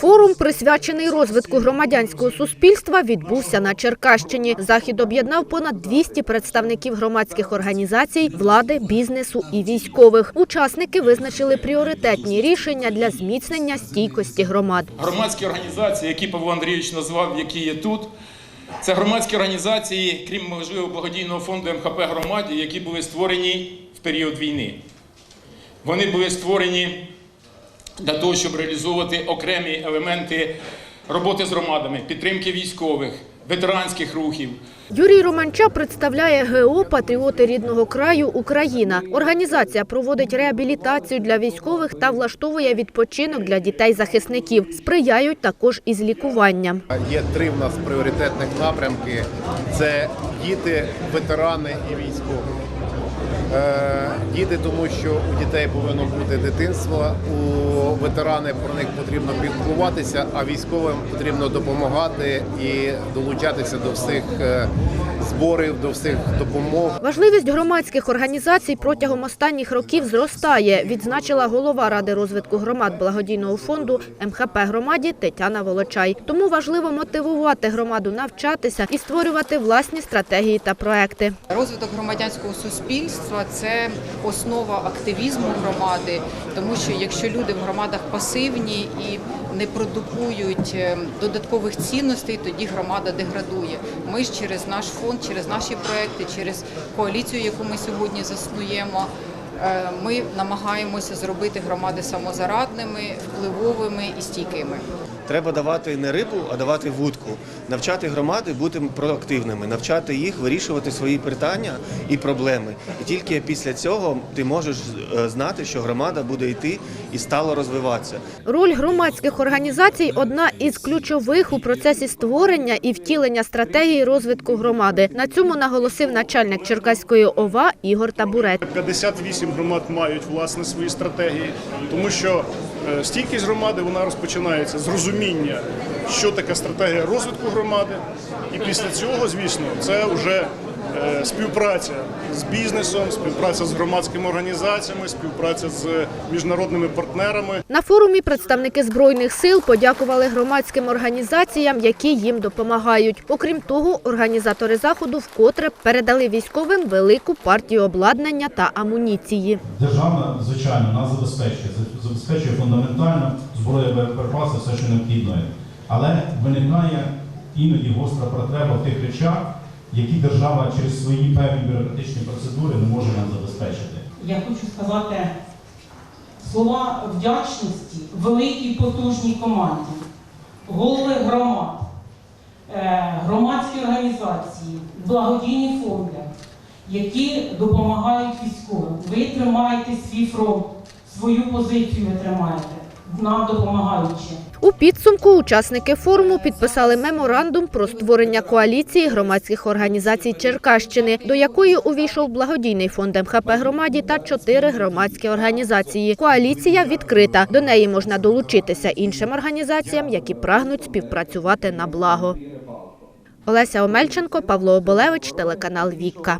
Форум, присвячений розвитку громадянського суспільства, відбувся на Черкащині. Захід об'єднав понад 200 представників громадських організацій, влади, бізнесу і військових. Учасники визначили пріоритетні рішення для зміцнення стійкості громад. Громадські організації, які Павло Андрійович назвав, які є тут, це громадські організації, крім можливо благодійного фонду МХП громаді, які були створені в період війни. Вони були створені для того, щоб реалізовувати окремі елементи роботи з громадами, підтримки військових, ветеранських рухів, Юрій Романча представляє ГО «Патріоти рідного краю Україна». Організація проводить реабілітацію для військових та влаштовує відпочинок для дітей-захисників. Сприяють також із лікуванням. Є три в нас пріоритетних напрямки: це діти, ветерани і військові. Е, Діти, тому що у дітей повинно бути дитинство, у ветерани про них потрібно піклуватися, а військовим потрібно допомагати і долучатися до всіх е, зборів, до всіх допомог. Важливість громадських організацій протягом останніх років зростає, відзначила голова Ради розвитку громад благодійного фонду МХП громаді Тетяна Волочай. Тому важливо мотивувати громаду навчатися і створювати власні стратегії та проекти. Розвиток громадянського суспільства це основа активізму громади, тому що якщо люди в громадах пасивні і не продукують е, додаткових цінностей, тоді громада деградує. Ми ж через наш фонд, через наші проекти, через коаліцію, яку ми сьогодні заснуємо. е, Ми намагаємося зробити громади самозарадними, впливовими і стійкими. Треба давати не рибу, а давати вудку, навчати громади бути проактивними, навчати їх вирішувати свої питання і проблеми. І тільки після цього ти можеш е, знати, що громада буде йти і стало розвиватися. Роль громадських організацій одна із ключових у процесі створення і втілення стратегії розвитку громади. На цьому наголосив начальник Черкаської ОВА Ігор Табурець. 58 громад мають власне свої стратегії, тому що стійкість громади вона розпочинається з розуміння, що таке стратегія розвитку громади, і після цього, звісно, це вже е, співпраця з бізнесом, співпраця з громадськими організаціями, співпраця з міжнародними партнерами. На форумі представники збройних сил подякували громадським організаціям, які їм допомагають. Окрім того, організатори заходу вкотре передали військовим велику партію обладнання та амуніції. Держава, звичайно, нас забезпечує, забезпечує фундаментально зброя боєприпаси, все, що необхідно. Але виникає іноді гостра потреба в тих речах, які держава через свої певні бюрократичні процедури не може нам забезпечити. Я хочу сказати слова вдячності великій потужній команді, голови громад, е, громадські організації, благодійні фонди, які допомагають військовим. Ви тримаєте свій фронт, свою позицію ви тримаєте, нам допомагаючи. У підсумку учасники форуму підписали меморандум про створення коаліції громадських організацій Черкащини, до якої увійшов благодійний фонд МХП громаді та чотири громадські організації. Коаліція відкрита. До неї можна долучитися іншим організаціям, які прагнуть співпрацювати на благо. Олеся Омельченко, Павло Оболевич, телеканал Вікка.